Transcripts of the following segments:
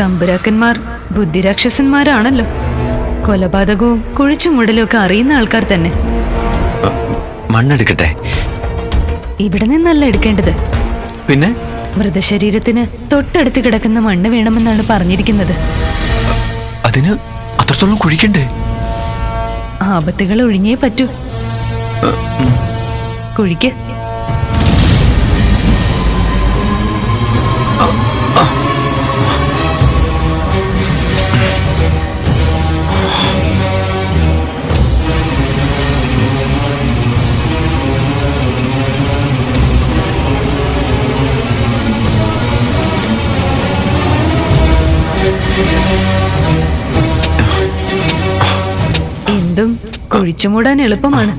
തമ്പുരാക്കന്മാർ ബുദ്ധിരാക്ഷസന്മാരാണല്ലോ. കൊലപാതകവും കുഴിച്ചുമുടലും ഒക്കെ അറിയുന്ന ആൾക്കാർ തന്നെ. മണ്ണെടുക്കട്ടെ? ഇവിടെ നിന്നല്ല എടുക്കേണ്ടത്. പിന്നെ? മൃതശരീരത്തിന് തൊട്ടടുത്ത് കിടക്കുന്ന മണ്ണ് വേണമെന്നാണ് പറഞ്ഞിരിക്കുന്നത്. അതിന് അത്രത്തോളം കുഴിക്കണ്ടേ? ആപത്തുകൾ ഒഴിഞ്ഞേ പറ്റൂ. കുഴിക്ക് കുഴിച്ചുമൂടാൻ എളുപ്പമാണ്.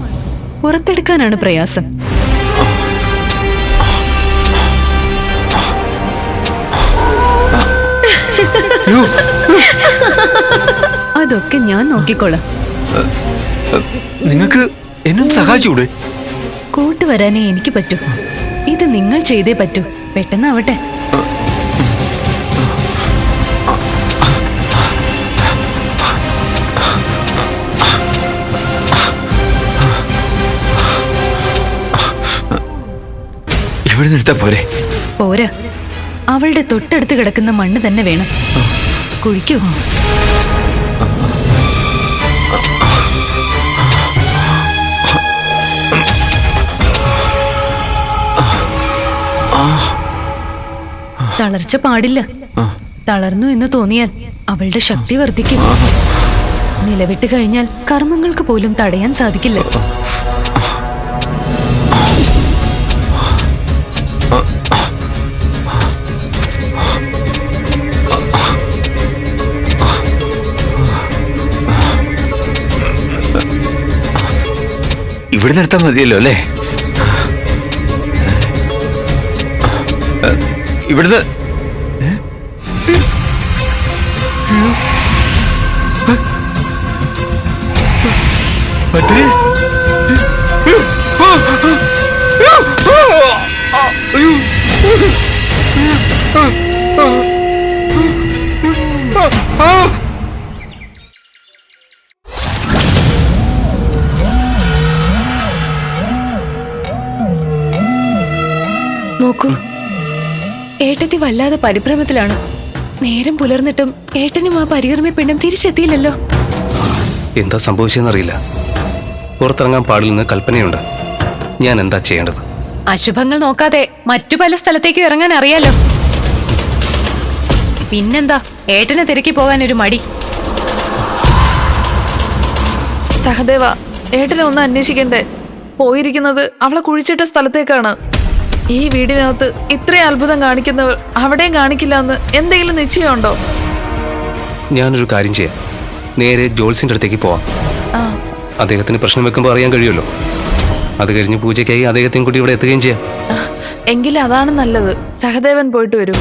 പുറത്തെടുക്കാനാണ് പ്രയാസം. അതൊക്കെ ഞാൻ നോക്കിക്കോളാം. നിങ്ങൾക്ക് എന്നും സഹായിച്ചൂടെ കൂട്ടുവരാനേ എനിക്ക് പറ്റൂ. ഇത് നിങ്ങൾ ചെയ്തേ പറ്റൂ. പെട്ടെന്നാവട്ടെ. ഇവിടെ നിർത്താ പോരെ. പോരാ. അവളുടെ തൊട്ടടുത്ത് കിടക്കുന്ന മണ്ണ് തന്നെ വേണം. കുഴിക്കൂ. തളർച്ച പാടില്ല. തളർന്നു എന്ന് തോന്നിയാൽ അവളുടെ ശക്തി വർദ്ധിക്കും. നിലവിട്ട് കഴിഞ്ഞാൽ കർമ്മങ്ങൾക്ക് പോലും തടയാൻ സാധിക്കില്ല. ഇവിടെ നിർത്താൻ മതിയല്ലോ അല്ലേ ഇവിടുന്ന് നോക്കൂ. ഏട്ടത്തി വല്ലാതെ പരിഭ്രമത്തിലാണ്. നേരം പുലർന്നിട്ടും ഏട്ടനും ആ പരികർമ്മ പെണ്ണും തിരിച്ചെത്തിയില്ലല്ലോ. എന്താ സംഭവിച്ചെന്നറിയില്ല. പുറത്തിറങ്ങാൻ പാടില്ലെന്ന് കൽപ്പനയുണ്ട്. ഞാൻ എന്താ ചെയ്യേണ്ടത്? അശുഭങ്ങൾ നോക്കാതെ മറ്റു പല സ്ഥലത്തേക്കും ഇറങ്ങാൻ അറിയാലോ. പിന്നെന്താ? ഏട്ടനെ തിരക്കി പോകാൻ ഒരു മടി. സഹദേവ ഏട്ടനെ ഒന്ന് അന്വേഷിക്കണ്ടേ? പോയിരിക്കുന്നത് അവളെ കുഴിച്ചിട്ട സ്ഥലത്തേക്കാണ്. ഈ വീടിനകത്ത് ഇത്രയും അത്ഭുതം കാണിക്കുന്നവർ അവിടെയും കാണിക്കില്ല എന്ന് എന്തെങ്കിലും നിശ്ചയമുണ്ടോ? ഞാനൊരു കാര്യം ചെയ്യാം. നേരെ ജോൾസിന്റെ അടുത്തേക്ക് പോവാം. അദ്ദേഹത്തിന് പ്രശ്നം വെക്കുമ്പോൾ അറിയാൻ കഴിയുമല്ലോ. അത് കഴിഞ്ഞ് പൂജയ്ക്കായി അദ്ദേഹത്തെയും കൂടി ഇവിടെ എത്തുകയും ചെയ്യാം. എങ്കിൽ അതാണ് നല്ലത്. സഹദേവൻ പോയിട്ട് വരും.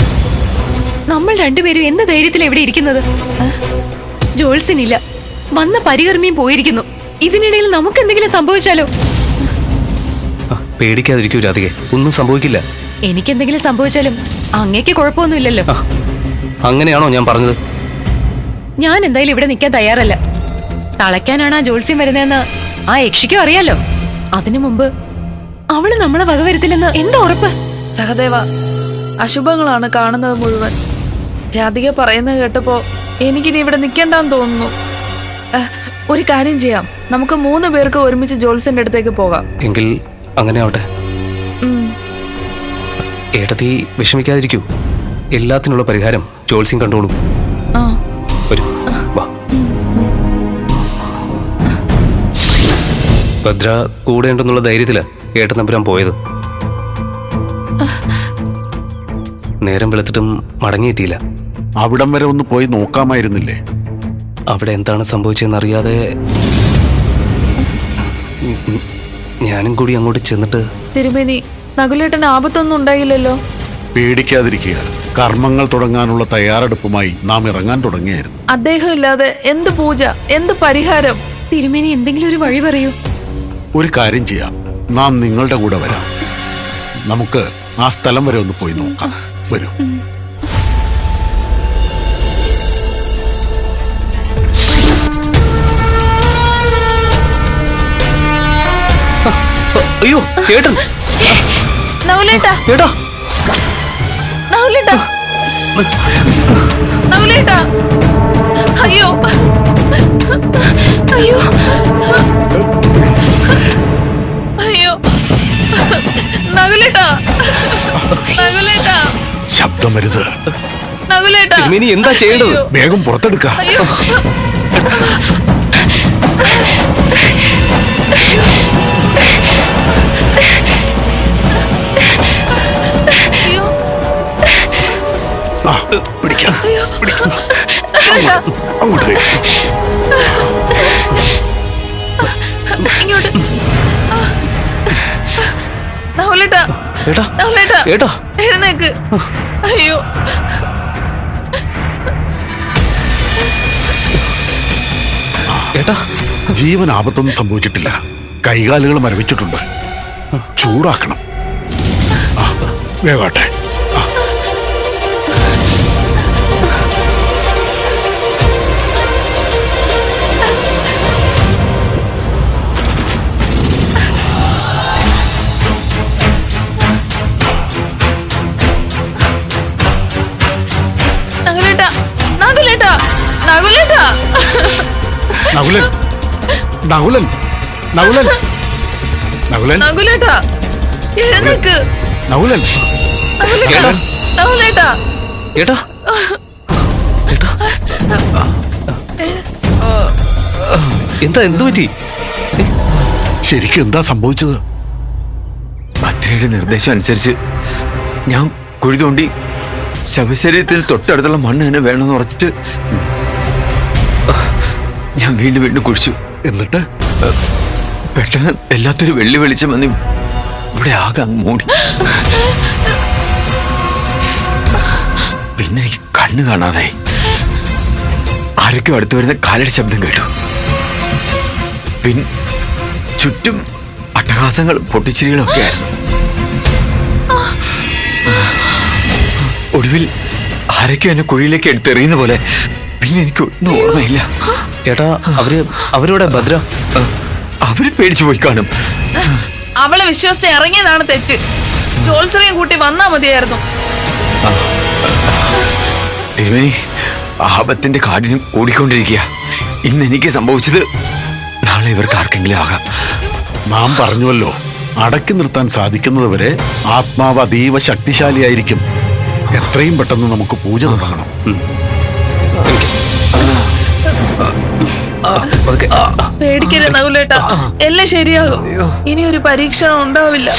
നമ്മൾ രണ്ടുപേരും എന്ത് ധൈര്യത്തിൽ എവിടെ ഇരിക്കുന്നത്? ജോൾസിനില്ല വന്ന പരികർമ്മിയും പോയിരിക്കുന്നു. ഇതിനിടയിൽ നമുക്ക് എന്തെങ്കിലും സംഭവിച്ചാലോ? പേടിക്കാതിരിക്കൂ രാധികെ. ഒന്നും സംഭവിക്കില്ല. എനിക്ക് എന്തെങ്കിലും സംഭവിച്ചാലും അങ്ങേക്ക് കുഴപ്പമൊന്നുമില്ലല്ലോ. അങ്ങനെയാണോ ഞാൻ പറഞ്ഞത്? ഞാൻ എന്തായാലും ഇവിടെ നിൽക്കാൻ തയ്യാറല്ല. തളയ്ക്കാനാണ് ആ ജോത്സ്യം വരുന്നതെന്ന് ആ യക്ഷിക്കും അറിയാലോ. അതിനു മുമ്പ് അവൾ നമ്മളെ വകവരുത്തില്ലെന്ന് എന്താ ഉറപ്പ്? സഹദേവ അശുഭങ്ങളാണ് കാണുന്നത് മുഴുവൻ. രാധിക പറയുന്നത് കേട്ടപ്പോ എനിക്കിനി ഇവിടെ നിൽക്കണ്ടെന്ന് തോന്നുന്നു. ഒരു കാര്യം ചെയ്യാം. നമുക്ക് മൂന്ന് പേർക്ക് ഒരുമിച്ച് ജോത്സ്യന്റെ അടുത്തേക്ക് പോകാം. എങ്കിൽ അങ്ങനെ ആവട്ടെ ഏട്ടത്തി വിഷമിക്കാതിരിക്കൂ. എല്ലാത്തിനുള്ള പരിഹാരം ജോത്സ്യം കണ്ടോളൂ. ആ. വരൂ. വാ. ഭദ്ര കൂടെ ഉണ്ടെന്നുള്ള ഏട്ടൻ ഏട്ടനമ്പുരാൻ പോയത്. നേരം വെളുത്തിട്ടും മടങ്ങിയെത്തിയില്ല. അവിടം വരെ ഒന്ന് പോയി നോക്കാമായിരുന്നില്ലേ? അവിടെ എന്താണ് സംഭവിച്ചതെന്ന് അറിയാതെ ഉം, ഉം, ഞാനും കൂടി അങ്ങോട്ട് ചെന്നിട്ട് തിരുമേനി നകുലേട്ടന് ആപത്തൊന്നും ഉണ്ടായില്ലല്ലോ. പേടിക്കാതിരിക്കുക. കർമ്മങ്ങൾ തുടങ്ങാനുള്ള തയ്യാറെടുപ്പുമായി നാം ഇറങ്ങാൻ തുടങ്ങിയായിരുന്നു. അദ്ദേഹം ഇല്ലാതെ എന്ത് പൂജ എന്ത് പരിഹാരം? തിരുമേനി എന്തെങ്കിലും ഒരു വഴി പറയൂ. ഒരു കാര്യം ചെയ്യാം. നാം നിങ്ങളുടെ കൂടെ വരാം. നമുക്ക് ആ സ്ഥലം വരെ ഒന്ന് പോയി നോക്കാം. വരൂ. ചേട്ടൻ നകുലേട്ടാ ചേട്ടാ നകുലേട്ടാ നകുലേട്ടാ അയ്യോ. അയ്യോ. അയ്യോ. നകുലേട്ടാ നകുലേട്ടാ ശബ്ദം വരുത്. നകുലേട്ടാ എന്താ ചെയ്യേണ്ടത്. വേഗം പുറത്തെടുക്ക. അങ്ങോട്ട്. ഇങ്ങോട്ട് എഴുന്നേക്ക്. അയ്യോ. ഏട്ടാ. ജീവൻ ആപത്തൊന്നും സംഭവിച്ചിട്ടില്ല. കൈകാലുകൾ മരവിച്ചിട്ടുണ്ട്. ചൂടാക്കണം. ആ, നകുലൻ. നകുലൻ. നകുലൻ. നകുലൻ. നകുലേട്ടാ. എഴുന്നേക്ക് നകുലൻ. നകുലേട്ടാ. നകുലേട്ടാ. ചേട്ടാ ചേട്ടാ എന്താ എന്തു പറ്റി? ശരിക്കും എന്താ സംഭവിച്ചത്? ഭദ്രയുടെ നിർദ്ദേശം അനുസരിച്ച് ഞാൻ കുഴി തോണ്ടി ശവശരീരത്തിന് തൊട്ടടുത്തുള്ള മണ്ണ് തന്നെ വേണമെന്ന് ഉറച്ചിട്ട് ഞാൻ വീണ്ടും വീണ്ടും കുഴിച്ചു. എന്നിട്ട്? പെട്ടെന്ന് എല്ലാത്തൊരു വെള്ളി വെളിച്ചം വന്ന് ഇവിടെ ആകെ അങ്ങ് മൂടി. പിന്നെ എനിക്ക് കണ്ണ് കാണാതായി. ആരൊക്കെ അടുത്ത് വരുന്ന കാലടി ശബ്ദം കേട്ടു. പിന്നെ ചുറ്റും അട്ടഹാസങ്ങൾ പൊട്ടിച്ചിരികളൊക്കെ ആയിരുന്നു. ഒടുവിൽ ആരൊക്കെ എന്നെ കുഴിയിലേക്ക് എടുത്തെറിയുന്ന പോലെ പിന്നെ എനിക്ക് ഒന്നും ഓർമ്മയില്ല. ചേട്ടാ അവർ അവരോടെ ഭദ്ര. അവർ പേടിച്ചു പോയി കാണും. അവളെ വിശ്വസിച്ച് ഇറങ്ങിയതാണ് തെറ്റ്. ജോത്സരെയും കൂട്ടി വന്നാ മതിയായിരുന്നു. തിരുമേനി ആപത്തിന്റെ കാടിന് ഓടിക്കൊണ്ടിരിക്കുക ഇന്ന് എനിക്ക് സംഭവിച്ചത് നാളെ ഇവർക്ക് ആർക്കെങ്കിലും ആകാം. നാം പറഞ്ഞുവല്ലോ അടക്കി നിർത്താൻ സാധിക്കുന്നത് വരെ ആത്മാവ് അതീവ ശക്തിശാലിയായിരിക്കും. എത്രയും പെട്ടെന്ന് നമുക്ക് പൂജ തുടങ്ങണം. പേടിക്കരുത് നകുലേട്ടാ? എല്ലാം ശരിയാകും. ഇനി ഒരു പരീക്ഷണം ഉണ്ടാവില്ല.